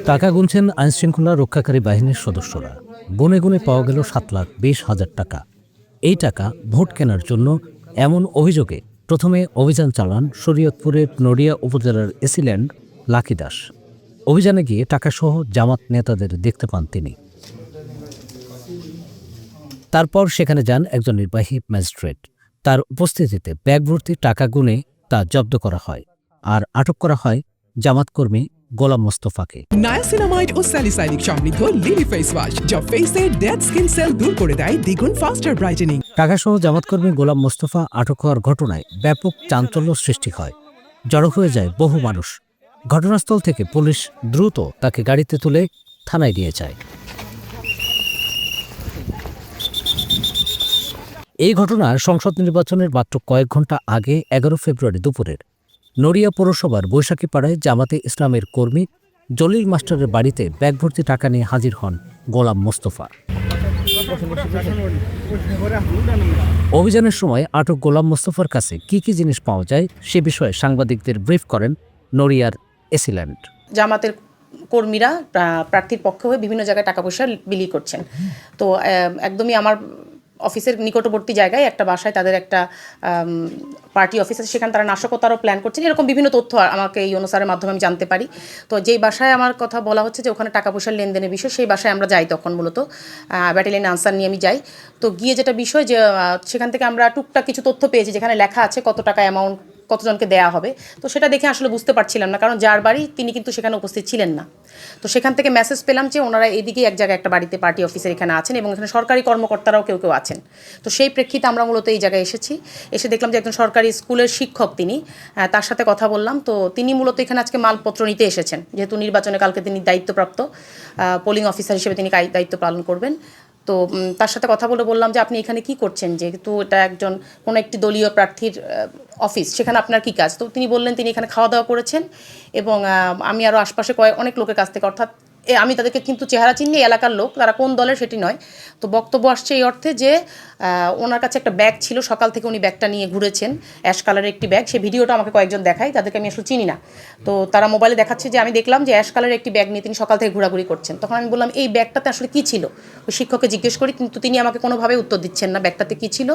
টাকা গুনছেন আইনশৃঙ্খলা রক্ষাকারী বাহিনীর সদস্যরা। গুনে গুনে পাওয়া গেল সাত লাখ বিশ হাজার টাকা। এই টাকা ভোট কেনার জন্য এমন অভিযোগে প্রথমে অভিযান চালান শরীয়তপুরের নড়িয়া উপজেলার এসিল্যান্ড লাকি দাস। অভিযানে গিয়ে টাকাসহ জামাত নেতাদের দেখতে পান তিনি। তারপর সেখানে যান একজন নির্বাহী ম্যাজিস্ট্রেট। তার উপস্থিতিতে ব্যাগ ভর্তি টাকা গুনে তা জব্দ করা হয়। আর আটক করা হয় জামাত কর্মী গোলাম মোস্তফাকে। নায়াসিনামাইড ও স্যালিসাইনিক সমৃদ্ধ লিলি ফেস ওয়াশ যা ফেসের ডেড স্কিন সেল দূর করে দেয় দ্বিগুণ ফাস্টার ব্রাইটেনিং টাকাসহ জামাতকর্মী গোলাম মোস্তফা আটক হওয়ার ঘটনায় ব্যাপক চাঞ্চল্য সৃষ্টি হয়। জড়ো হয়ে যায় বহু মানুষ। ঘটনাস্থল থেকে পুলিশ দ্রুত তাকে গাড়িতে তুলে থানায় নিয়ে যায়। এই ঘটনা সংসদ নির্বাচনের মাত্র কয়েক ঘণ্টা আগে এগারো ফেব্রুয়ারি দুপুরের। নড়িয়া পৌরসভার বৈশাখী পাড়ায় জামাতে ইসলামের কর্মী, জলিল মাস্টারের বাড়িতে ব্যাগ ভর্তি টাকা নিয়ে হাজির হন গোলাম মোস্তফা। অভিযানের সময় আটক গোলাম মোস্তফার কাছে কি কি জিনিস পাওয়া যায় সে বিষয়ে সাংবাদিকদের ব্রিফ করেন নড়িয়ার এসিল্যান্ড জামাতের কর্মীরা প্রার্থীর পক্ষে হয়ে বিভিন্ন জায়গায় টাকা পয়সা বিলি করছেন। তো একদমই আমার অফিসের নিকটবর্তী জায়গায় একটা বাসায় তাদের একটা পার্টি অফিস আছে, সেখানে তারা নাশকতারও প্ল্যান করছেন। এরকম বিভিন্ন তথ্য আমাকে এই অনুসারের মাধ্যমে আমি জানতে পারি। তো যেই বাসায় আমার কথা বলা হচ্ছে যে ওখানে টাকা পয়সার লেনদেনের বিষয়, সেই বাসায় আমরা যাই তখন মূলত। ব্যাটালিয়ান আনসার নিয়ে আমি যাই। তো গিয়ে যেটা বিষয় যে সেখান থেকে আমরা টুকটাক কিছু তথ্য পেয়েছি, যেখানে লেখা আছে কত টাকা অ্যামাউন্ট কতজনকে দেয়া হবে। তো সেটা দেখে আসলে বুঝতে পারছিলাম না, কারণ যার বাড়ি তিনি কিন্তু সেখানে উপস্থিত ছিলেন না। তো সেখান থেকে মেসেজ পেলাম যে ওনারা এদিকে এক জায়গায় একটা বাড়িতে পার্টি অফিসের এখানে আছেন এবং এখানে সরকারি কর্মকর্তারাও কেউ কেউ আছেন। তো সেই প্রেক্ষিতে আমরা মূলত এই জায়গায় এসেছি। এসে দেখলাম যে একজন সরকারি স্কুলের শিক্ষক তিনি তার সাথে কথা বললাম। তো তিনি মূলত এখানে আজকে মালপত্র নিতে এসেছেন। যেহেতু নির্বাচনে কালকে তিনি দায়িত্বপ্রাপ্ত পোলিং অফিসার হিসেবে তিনি দায়িত্ব পালন করবেন। তো তার সাথে কথা বলে বললাম যে আপনি এখানে কি করছেন? যেহেতু এটা একজন কোনো একটি দলীয় প্রার্থীর অফিস, সেখানে আপনার কি কাজ? তো তিনি বললেন তিনি এখানে খাওয়া দাওয়া করেছেন এবং আমি আরও আশপাশে কয়েক, অনেক লোকের কাছ থেকে, অর্থাৎ আমি তাদেরকে কিন্তু চেহারা চিনি, এলাকার লোক, তারা কোন দলের সেটি নয়। তো বক্তব্য আসছে এই অর্থে যে ওনার কাছে একটা ব্যাগ ছিল, সকাল থেকে উনি ব্যাগটা নিয়ে ঘুরেছেন, অ্যাশ কালারের একটি ব্যাগ। সেই ভিডিওটা আমাকে কয়েকজন দেখায়, তাদেরকে আমি আসলে চিনি না। তো তারা মোবাইলে দেখাচ্ছে যে, আমি দেখলাম যে, অ্যাশ কালারের একটি ব্যাগ নিয়ে তিনি সকাল থেকে ঘোরাঘুরি করছেন। তখন আমি বললাম, এই ব্যাগটাতে আসলে কী ছিল? ওই শিক্ষককে জিজ্ঞেস করি, কিন্তু তিনি আমাকে কোনোভাবে উত্তর দিচ্ছেন না, ব্যাগটাতে কী ছিল?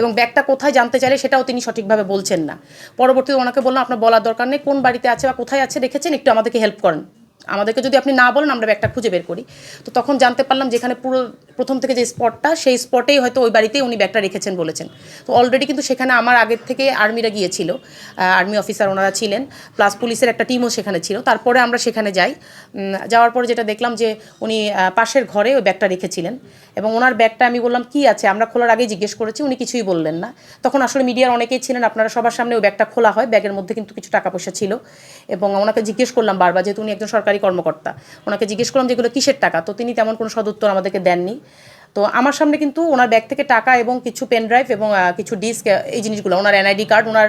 এবং ব্যাগটা কোথায় জানতে চাইলে সেটাও তিনি সঠিকভাবে বলছেন না। পরবর্তীতে ওনাকে বললাম, আপনার বলার দরকার নেই, কোন বাড়িতে আছে বা কোথায় আছে, রেখেছেন, একটু আমাদেরকে হেল্প করেন। আমাদেরকে যদি আপনি না বলেন, আমরা ব্যাগটা খুঁজে বের করি। তো তখন জানতে পারলাম যেখানে পুরো প্রথম থেকে যে স্পটটা, সেই স্পটেই হয়তো ওই বাড়িতেই উনি ব্যাগটা রেখেছেন বলেছেন। তো অলরেডি কিন্তু সেখানে আমার আগের থেকে আর্মিরা গিয়েছিল আর্মি অফিসার ওনারা ছিলেন প্লাস পুলিশের একটা টিমও সেখানে ছিল। তারপরে আমরা সেখানে যাই। যাওয়ার পরে যেটা দেখলাম যে উনি পাশের ঘরে ওই ব্যাগটা রেখেছিলেন। এবং ওনার ব্যাগটা আমি বললাম, কি আছে? আমরা খোলার আগেই জিজ্ঞেস করেছি, উনি কিছুই বললেন না। তখন আসলে মিডিয়ার অনেকেই ছিলেন, আপনারা সবার সামনে ওই ব্যাগটা খোলা হয়। ব্যাগের মধ্যে কিন্তু কিছু টাকা পয়সা ছিল। এবং ওনাকে জিজ্ঞেস করলাম বারবার, যেহেতু উনি একজন সরকারি কর্মকর্তা। ওনাকে জিজ্ঞেস করলাম যেগুলো কিসের টাকা? তো তিনি তেমন কোনো সদুত্তর আমাদেরকে দেননি। তো আমার সামনে কিন্তু ওনার ব্যাগ থেকে টাকা এবং কিছু পেন ড্রাইভ এবং কিছু ডিস্ক এই জিনিসগুলো ওনার এনআইডি কার্ড ওনার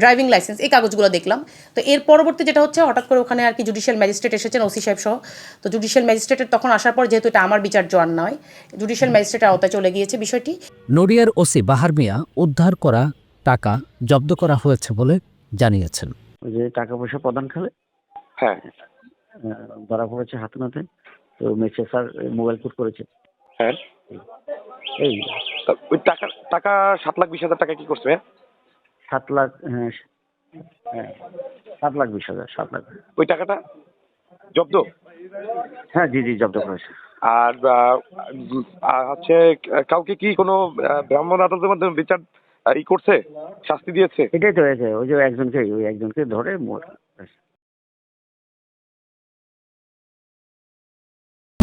ড্রাইভিং লাইসেন্স এই কাগজগুলো দেখলাম। তো এর পরবর্তী যেটা হচ্ছে হঠাৎ করে ওখানে আর কি জুডিশিয়াল ম্যাজিস্ট্রেট এসেছেন ওসি সাহেব সহ। তো জুডিশিয়াল ম্যাজিস্ট্রেটের তখন আসার পর যেহেতু এটা আমার বিচার্য আর নয় জুডিশিয়াল ম্যাজিস্ট্রেটের আওতায় চলে গিয়েছে বিষয়টি। নড়িয়ার ওসি বাহার মিয়া উদ্ধার করা টাকা জব্দ করা হয়েছে বলে জানিয়েছেন। যে টাকা পয়সা প্রদান খেলে হ্যাঁ। ধরা পড়েছে হাতে নাতে তো মেসে স্যার মোবাইল ফুট করেছে। হ্যাঁ। এই। ওই টাকা টাকা সাত লাখ বিশ হাজার টাকা কি করছে সাত লাখ হ্যাঁ হ্যাঁ সাত লাখ বিশ হাজার সাত লাখ। ওই টাকাটা? জব্দ? হ্যাঁ জি জি জব্দ করেছে। আর আর হচ্ছে কাউকে কি কোনো ব্রাহ্মণ আদালতের মাধ্যমে বিচার ই করছে? শাস্তি দিয়েছে? এটাই তো হয়েছে ওই যে একজনকে ওই একজনকে ধরে